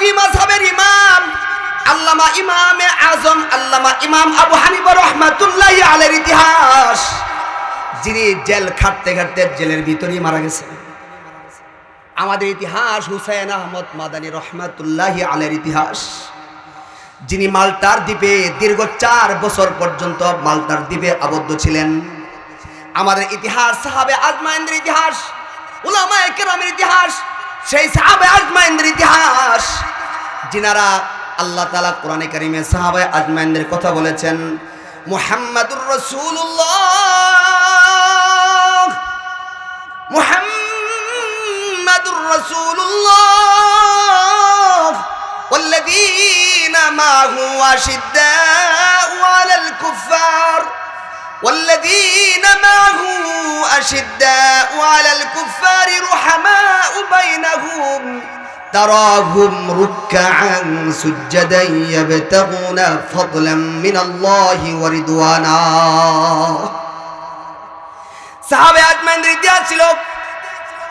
হানাফি মাযহাবের ইমাম, আল্লামা ইমামে আজম, আল্লামা ইমাম আবু হানিফা রহমাতুল্লাহি আলাইহির ইতিহাস, যিনি জেল খাটতে খাটতে জেলের ভিতরেই মারা গেছেন। আমাদের ইতিহাস হুসাইন আহমদ মাদানী রহমাতুল্লাহি আলের ইতিহাস, যিনি মাল্টার দ্বীপে দীর্ঘ চার বছর পর্যন্ত মাল্টার দ্বীপে আবদ্ধ ছিলেন। আমাদের ইতিহাস সাহাবে আজমাইন্দের ইতিহাস, উলামায়ে কেরামের ইতিহাস, সেই সাহাবে আজমাইন্দের ইতিহাস যিনারা আল্লাহ তালা কোরআনে কারিমে সাহাবে আজমাইন্দের কথা বলেছেন মুহাম্মাদুর রসুল্লাহ মুহাম্মাদুর রসুল্লাহ والذين معه أشداء على الكفار والذين معه أشداء على الكفار رحماء بينهم تراهم ركعا سجدا يبتغون فضلا من الله ورضوانا সাহাবে আজমাইনদের ইতিহাস ছিল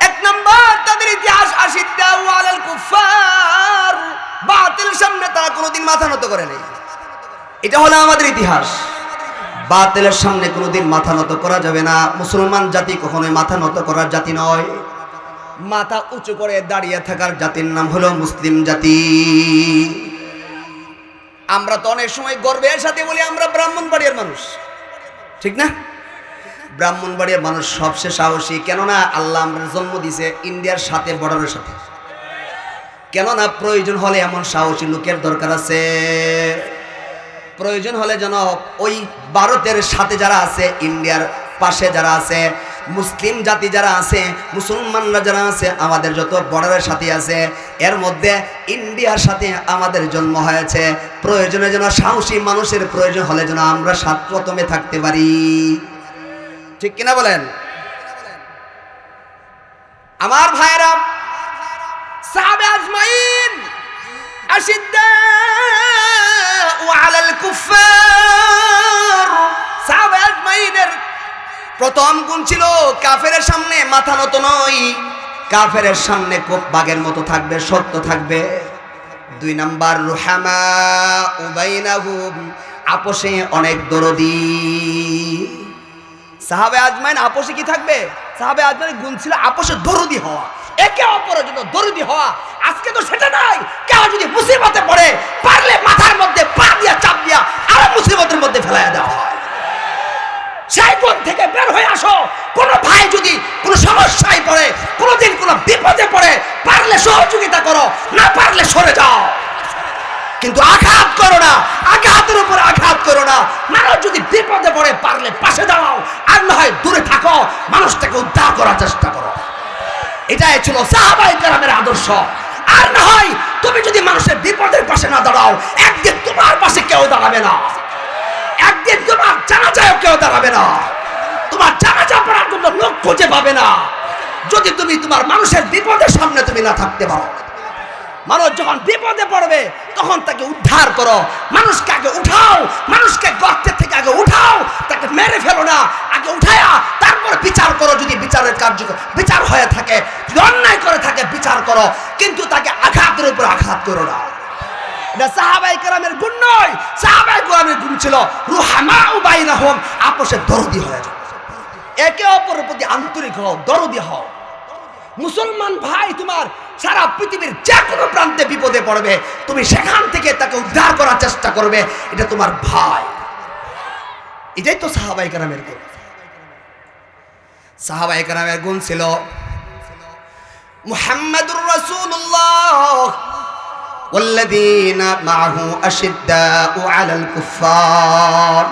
এক নম্বর তাদের ইতিহাস আশিদ্দাউ আলাল কুফার বাতিল সামনে তারা কোনোদিন মাথা নত করে নাই এটা হলো আমাদের ইতিহাস বাতিলের সামনে কোনোদিন মাথা নত করা যাবে না মুসলমান জাতি কখনোই মাথা নত করার জাতি নয় মাথা উঁচু করে দাঁড়িয়ে থাকার জাতির নাম হলো মুসলিম জাতি। আমরা তো অনেক সময় গর্বের সাথে বলি, আমরা ব্রাহ্মণবাড়িয়ার মানুষ। ঠিক না? ব্রাহ্মণ ব্রাহ্মণবাড়িয়ার মানুষ সবচেয়ে সাহসী। কেননা আল্লাহ আমরা জন্ম দিছে ইন্ডিয়ার সাথে, বর্ডারের সাথে। কেননা প্রয়োজন হলে এমন সাহসী লোকের দরকার আছে। প্রয়োজন হলে যেন ওই ভারতের সাথে যারা আছে, ইন্ডিয়ার পাশে যারা আছে মুসলিম জাতি যারা আছে, মুসলমানরা যারা আছে, আমাদের যত বর্ডারের সাথে আছে, এর মধ্যে ইন্ডিয়ার সাথে আমাদের জন্ম হয়েছে। প্রয়োজনে যেন সাহসী মানুষের প্রয়োজন হলে যেন আমরা সাত প্রথমে থাকতে পারি। ঠিক কিনা বলেন? আমার ভাইরা সাহাবে আজমাইন আশিদ্দাউ প্রথম গুণ ছিল কাফেরের সামনে মাথা নত নয়। কাফেরের সামনে কোপ বাঘের মতো থাকবে সত্য থাকবে। দুই নাম্বার, রুহামা উবাইনাহুম আপোষে অনেক দরদি। সাহাবে আজমাইন আপোষে কি থাকবে? সাহাবে আজমাইনের গুণ ছিল আপোষে দরদি হওয়া। একে অপরের জন্য দরদি হওয়া। আজকে তো সেটা নাই। কেউ যদি মুসিবতে পড়ে, পারলে মাথার মধ্যে পা দিয়া চাপ দিয়া আরও মুসিবতের মধ্যে ফেলাইয়া দেওয়া হয় সেই গুণ থেকে বের হয়ে আসো কোন ভাই যদি কোনো সমস্যায় পড়ে কোনোদিন কোনো বিপদে পড়ে পারলে সহযোগিতা করো না পারলে সরে যাও কিন্তু আঘাত করো না। আঘাতের উপর আঘাত করো না। মানুষ যদি বিপদে পড়ে, পারলে পাশে দাঁড়াও। আর না হয় দূরে থাকো। মানুষটাকে উদ্ধার করার চেষ্টা করো। এটাই ছিল সাহাবাই কালামের আদর্শ। আর না হয় তুমি যদি মানুষের বিপদের পাশে না দাঁড়াও, একদিন তোমার পাশে কেউ দাঁড়াবে না। একদিন তোমার জানা জানাজায় কেউ দাঁড়াবে না। তোমার জানাজা পড়ার জন্য লোক খুঁজে পাবে না। যদি তুমি তোমার মানুষের বিপদের সামনে তুমি না থাকতে পারো। মানুষ যখন বিপদে পড়বে, তখন তাকে উদ্ধার করো। মানুষকে আগে উঠাও, মানুষকে গর্তের থেকে আগে উঠাও, তাকে মেরে ফেলো না, আগে উঠায়া, তারপর বিচার করো যদি বিচারের কার্য বিচার হয়ে থাকে, যদি অন্যায় করে থাকে, বিচার করো, কিন্তু তাকে আঘাতের উপর আঘাত করো না। সাহাবাই গুণ নয় সাহাবাই গুণ ছিল আপোষে দরদি হয়ে যাও। একে অপরের প্রতি আন্তরিক হও, দরদি হও। মুসলমান ভাই তোমার সারা পৃথিবীর যে কোনো প্রান্তে বিপদে পড়বে তুমি সেখান থেকে তাকে উদ্ধার করার চেষ্টা করবে এটা তোমার ভাই এটাই তো সাহাবাই কারামের গুণ সাহাবাই কারামের গুণ ছিল মুহাম্মাদুর রাসূলুল্লাহ والذين معه أشداء على الكفار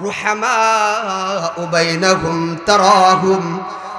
رحماء بينهم تراهم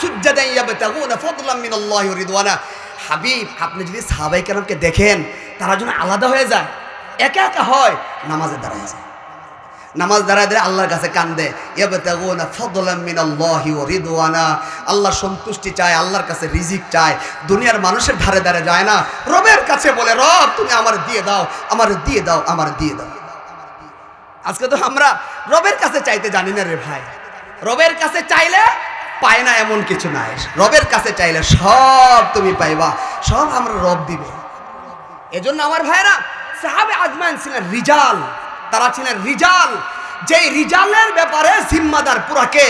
সুজ্জাদান ইয়াবতাগুনা ফাদলান মিনাল্লাহি ওয়া রিদওয়ানা। হাবিব, আপনি যদি সাহাবাই কেরামকে দেখেন, তারা যেন আলাদা হয়ে যায়, একা একা হয় নামাজে দাঁড়ায় যায়। নামাজ দাঁড়ায় দাঁড়ায় আল্লাহর কাছে কান্দে ইয়াবতাগুনা ফাদলাম মিনাল্লাহি ওয়া রিদওয়ানা। আল্লাহর সন্তুষ্টি চায়, আল্লাহর কাছে রিজিক চায়। দুনিয়ার মানুষের ধারে ধারে যায় না, রবের কাছে বলে, রব, তুমি আমার দিয়ে দাও, আমার দিয়ে দাও, আমার দিয়ে দাও। আজকে তো আমরা রবের কাছে চাইতে জানি না রে ভাই। রবের কাছে চাইলে পায় না এমন কিছু নাই। রবের কাছে চাইলে সব তুমি পাইবা, সব আমরা রব দিবে। এজন্য আমার ভাইরা সাহাবে আজমান ছিলেন রিজাল, তারা ছিলেন রিজাল। যেই রিজালের ব্যাপারে জিম্মাদার পুরা কে?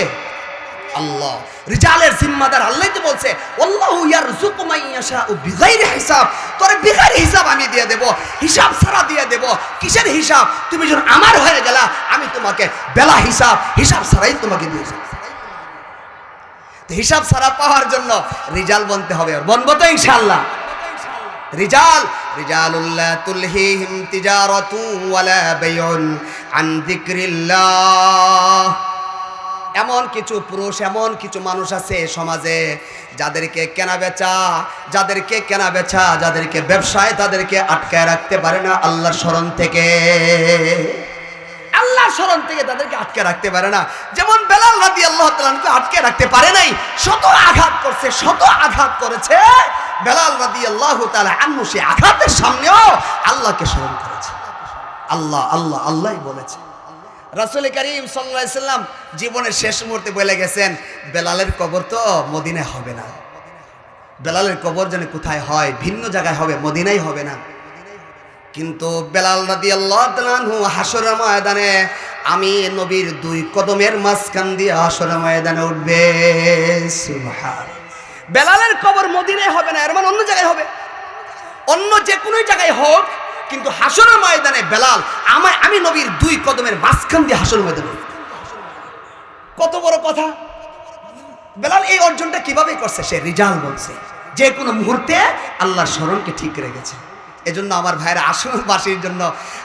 আল্লাহ। রিজালের জিম্মাদার আল্লাহ তো বলছে আল্লাহু ইয়ারযুকু মান ইয়াশাউ বিগাইরি হিসাব। তোরে বিগাইরি হিসাব আমি দিয়ে দেব, হিসাব ছাড়া দিয়ে দেব। কিসের হিসাব? তুমি যখন আমার হয়ে গেলা, আমি তোমাকে বেলা হিসাব হিসাব ছাড়াই তোমাকে দিয়ে দেব। তো হিসাব ছাড়া পাওয়ার জন্য রিজাল বনতে হবে বনবো তো ইনশাআল্লাহ। রিজাল, রিজালুল্লাহ তুলহিহিম তিজারাতু ওয়ালা বাইউন আন যিকরিল্লাহ। এমন কিছু পুরুষ, এমন কিছু মানুষ আছে সমাজে যাদেরকে কেনা বেচা যাদেরকে কেনা বেচা যাদেরকে ব্যবসায় তাদেরকে আটকায় রাখতে পারে না আল্লাহর স্মরণ থেকে। স্মরণ থেকে তাদেরকে আটকে রাখতে পারে না। যেমন বেলাল রাদি আল্লাহ তালানকে আটকে রাখতে পারে নাই, শত আঘাত করছে, শত আঘাত করেছে। বেলাল রাদি আল্লাহ তালা আন্নু সে আঘাতের সামনেও আল্লাহকে স্মরণ করেছে। আল্লাহ আল্লাহ আল্লাহই বলেছে। রাসুল করিম সাল্লাম জীবনের শেষ মুহূর্তে বলে গেছেন, বেলালের কবর তো মদিনায় হবে না। বেলালের কবর যেন কোথায় হয়, ভিন্ন জায়গায় হবে মদিনাই হবে না। কিন্তু বেলাল রাদি আল্লাহ হাসরের ময়দানে আমি নবীর দুই কদমের মাঝখান দিয়ে হাসরের ময়দানে উঠবে। বেলালের কবর মদিনায় হবে না, এর মানে অন্য জায়গায় হবে। অন্য যে কোনো জায়গায় হোক, কিন্তু হাসরের ময়দানে বেলাল আমায় আমি নবীর দুই কদমের মাঝখান দিয়ে হাসরের ময়দানে। কত বড় কথা। বেলাল এই অর্জনটা কীভাবে করছে? সে রিজাল বলছে। যে কোনো মুহূর্তে আল্লাহর স্মরণকে ঠিক রেখেছে। এজন্য আমার ভাইয়ের আশুগঞ্জবাসীর জন্য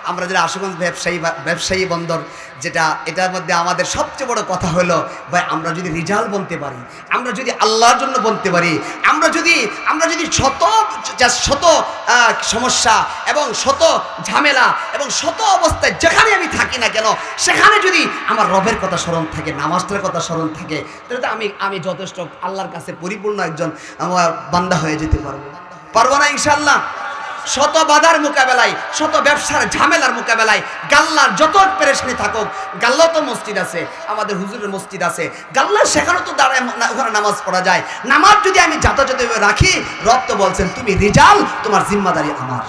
আমরা যারা আশুগঞ্জ ব্যবসায়ী ব্যবসায়ী বন্দর, যেটা, এটার মধ্যে আমাদের সবচেয়ে বড় কথা হলো, ভাই, আমরা যদি রিজাল বলতে পারি, আমরা যদি আল্লাহর জন্য বলতে পারি, আমরা যদি আমরা যদি শত শত সমস্যা এবং শত ঝামেলা এবং শত অবস্থায় যেখানে আমি থাকি না কেন, সেখানে যদি আমার রবের কথা স্মরণ থাকে, নামাজটার কথা স্মরণ থাকে, তাহলে তো আমি আমি যথেষ্ট আল্লাহর কাছে পরিপূর্ণ একজন, আমার বান্দা হয়ে যেতে পারব। পারব না ইনশাল্লাহ শত বাধার মোকাবেলায়, শত ব্যবসার ঝামেলার মোকাবেলায় গাল্লার যত পেরেশনি থাকুক গাল্লা তো মসজিদ আছে, আমাদের হুজুরের মসজিদ আছে। গাল্লা সেখানে তো দাঁড়ায় ওখানে নামাজ পড়া যায়। নামাজ যদি আমি যথাযথভাবে রাখি, রব তো বলছেন, তুমি রিজাল, তোমার জিম্মাদারি আমার।